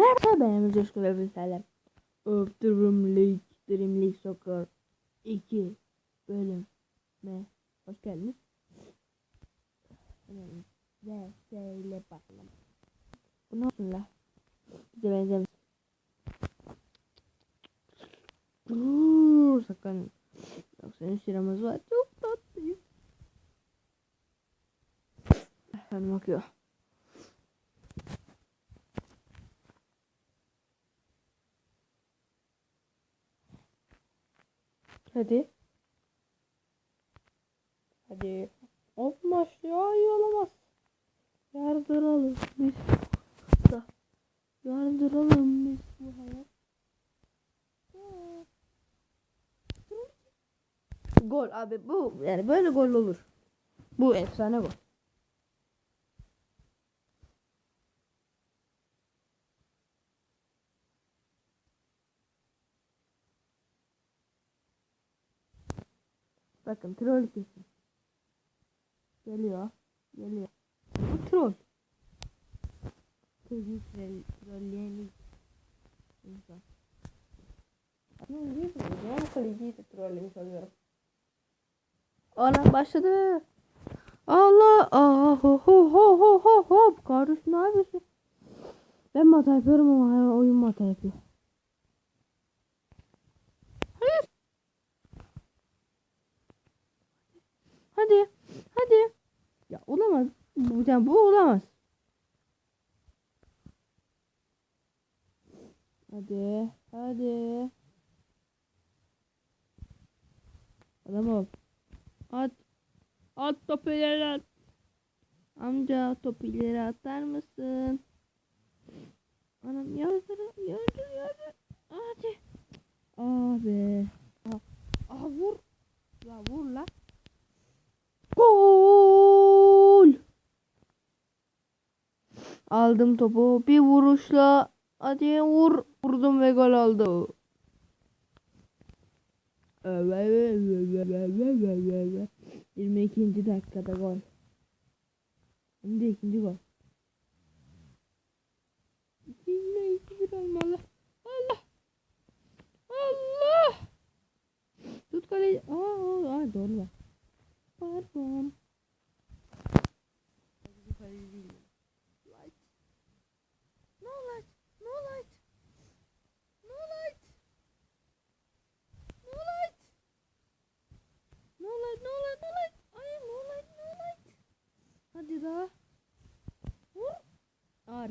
Merhaba ben Emre Coşku ve Bilseler. Dream League, Dream League Soccer 2 bölüme hoş geldiniz. Ve ile başlayalım. Bu ne olsun la? Bize benzemez. Uuu sakın. 93 liramız var. Çok tatlıyız. Efendim bakıyor. Hadi. Hadi. Olmaz ya iyi olamaz. Yardıralım biz. Da. Yardıralım biz bu hayat. Ya. Gol abi bu yani böyle gol olur. Bu efsane gol. Bakın troll kesin. Geliyor. Geliyor. Bu troll. Kızı troll, trolleyen insan. Ne oluyor bu? Ben kaleciyi de trollemiş oluyorum. Ana başladı. Allah ah ho ho ho ho ho hop kardeşim ne yapıyorsun? Ben mi hata yapıyorum ama oyun mu hata yapıyor? Hayır. Hadi. Hadi. Ya olamaz. Bu, yani bu olamaz. Hadi. Hadi. Adam ol. At. At topu ileri at. Amca topu ileri atar mısın? Anam yardır yardır yardır. Hadi. Abi. Aha, aha vur. Ya vur la. Gol. Aldım topu bir vuruşla. Hadi vur. Vurdum ve gol oldu. 22. dakikada gol. De ikinci gol. 2-1 olmalı.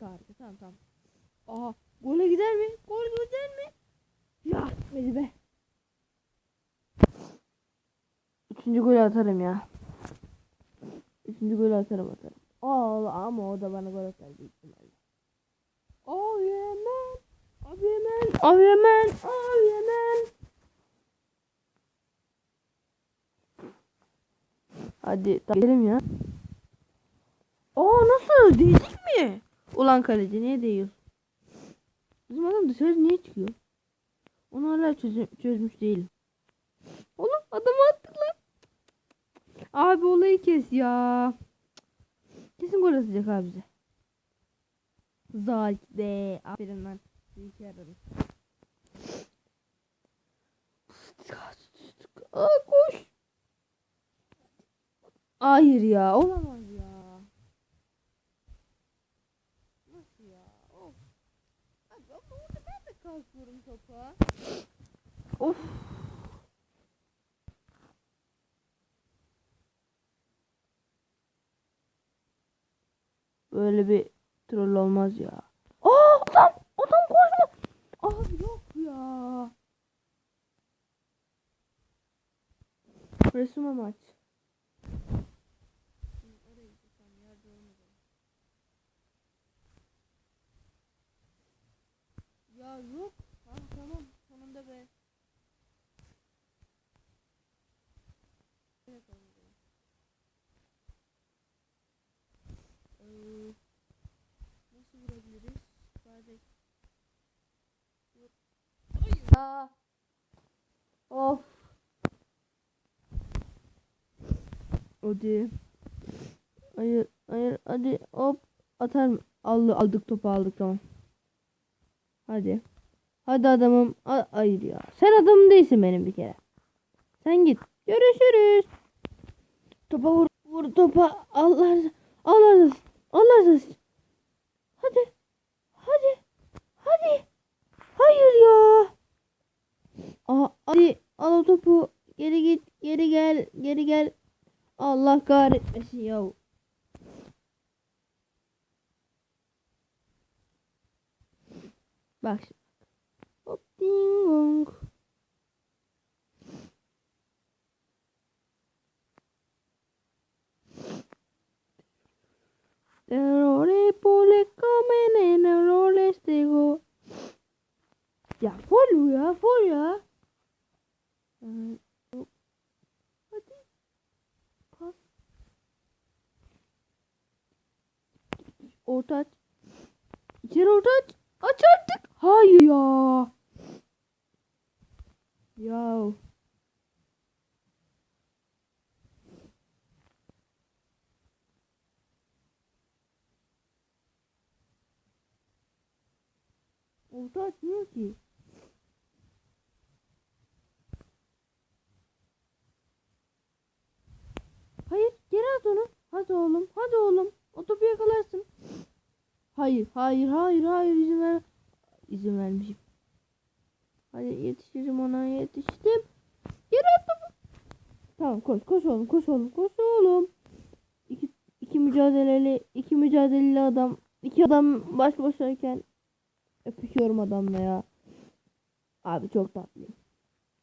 Harika, harika. Tamam, tamam. Aha, gole gider mi? Gol gider mi? Ya, gitmedi be. Üçüncü golü atarım ya. Üçüncü golü atarım atarım. Allah ama o da bana gol atar büyük ihtimalle. Oh man. Oh yeah man. Oh yeah man. Hadi gidelim ya. Aa nasıl? Değdik mi? Ulan kaleci niye değiyor? Bizim adam dışarı niye çıkıyor? Onu hala çözüm, çözmüş değilim. Oğlum adamı attık lan. Abi olayı kes ya. Kesin gol atacak abi bize. Zalik de. Aferin lan. İşe yaradı. Aa koş. Hayır ya. Olamaz ya. Nasıl ya? Of. Abi ama orada ben de kalkıyorum topa. Of. Böyle bir troll olmaz ya. Aa adam adam koşma. Abi yok ya. Resim maç. Ya yok. Ha, tamam sonunda be. Evet, oldu. Ee, nasıl vurabiliriz? Kardeş. Vur. Of. Hadi. Hayır, hayır, hadi hop atar mı? Aldı, aldık topu aldık tamam. Hadi. Hadi adamım. A- Hayır ya. Sen adamım değilsin benim bir kere. Sen git. Görüşürüz. Topa vur. Vur topa. Allah Allah. Allah. Hadi. Hadi. Hadi. Hayır ya. Aa, hadi al o topu. Geri git. Geri gel. Geri gel. Allah kahretmesin ya. Bak. Hop ding dong. Errore pole comen en errores. Ya follow ya follow ya. Hadi. Pas. Orta aç. İçeri orta aç. Aç artık. Hayır ya. Ya. Orta açmıyor ki. At onu. Hadi oğlum hadi oğlum. O topu yakalarsın. Hayır hayır hayır hayır izin ver. İzin vermişim. Hadi yetişirim ona yetiştim. At topu. Tamam koş koş oğlum koş oğlum koş oğlum. İki, iki mücadeleli iki mücadeleli adam. iki adam baş başayken öpüşüyorum adamla ya. Abi çok tatlıyım.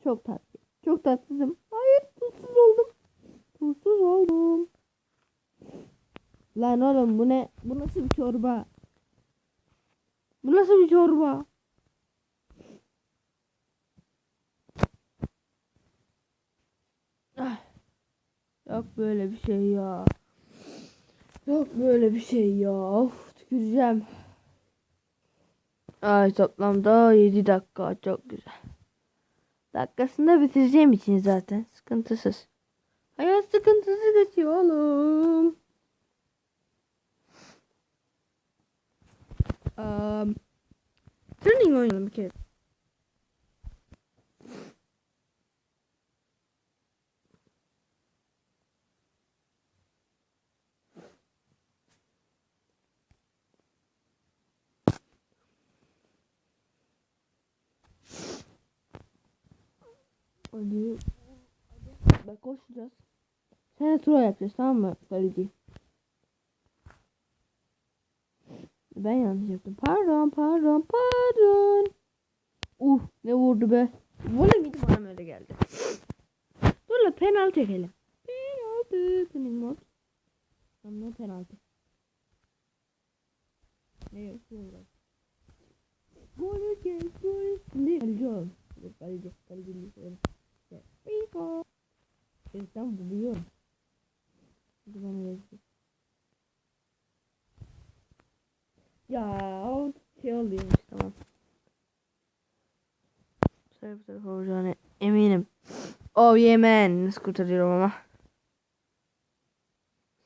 Çok tatlı. Çok tatlısım. Hayır tuzsuz oldum. Tuzsuz oldum. Lan oğlum bu ne? Bu nasıl bir çorba? Bu nasıl bir çorba? Ah. Yok böyle bir şey ya. Yok böyle bir şey ya. Of tüküreceğim. Ay toplamda 7 dakika çok güzel. Dakikasında bitireceğim için zaten sıkıntısız. Hayat sıkıntısız geçiyor oğlum. Um, turning oynayalım bir kere. Hadi. Bak koşacağız. Sen tura yapacağız tamam mı kaleci? Ben yanlış yaptım. Pardon pardon pardon. Uh ne vurdu be. Voley miydi bana öyle geldi. Dur la penaltı çekelim. Penaltı. Senin mod. Ama penaltı. Ne yapıyorlar? Gol gel gol. Ne? Kaleci ol. Dur, Kaleci. Kaleci. Kaleci. Pico. Sen buluyorum. Hadi bana verecek. Ya o şey oluyormuş tamam. Bu sefer bu tarafa vuracağına eminim. Oh yeah man. Nasıl kurtarıyorum ama.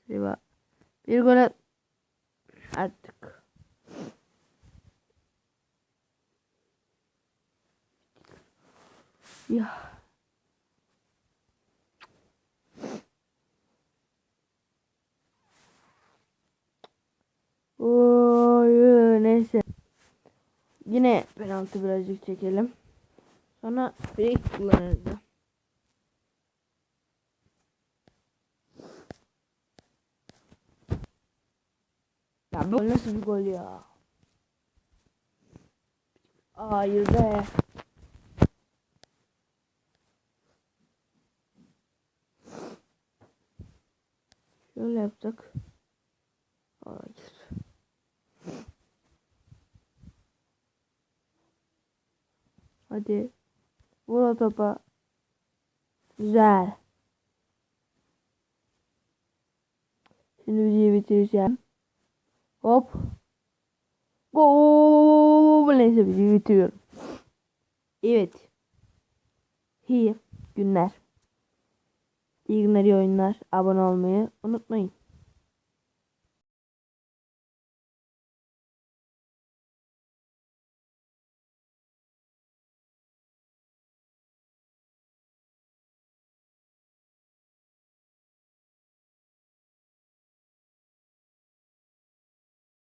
Riva. Bir gol at. Artık. Ya. Oy neyse. Yine penaltı birazcık çekelim. Sonra free kullanırız Ya bu nasıl bir gol ya? Hayır be. Şöyle yaptık. Hayır. Hadi. Vur o topa. Güzel. Şimdi videoyu bitireceğim. Hop. Gol. Neyse bitiriyorum. Evet. İyi günler. İyi günler, iyi oyunlar. Abone olmayı unutmayın.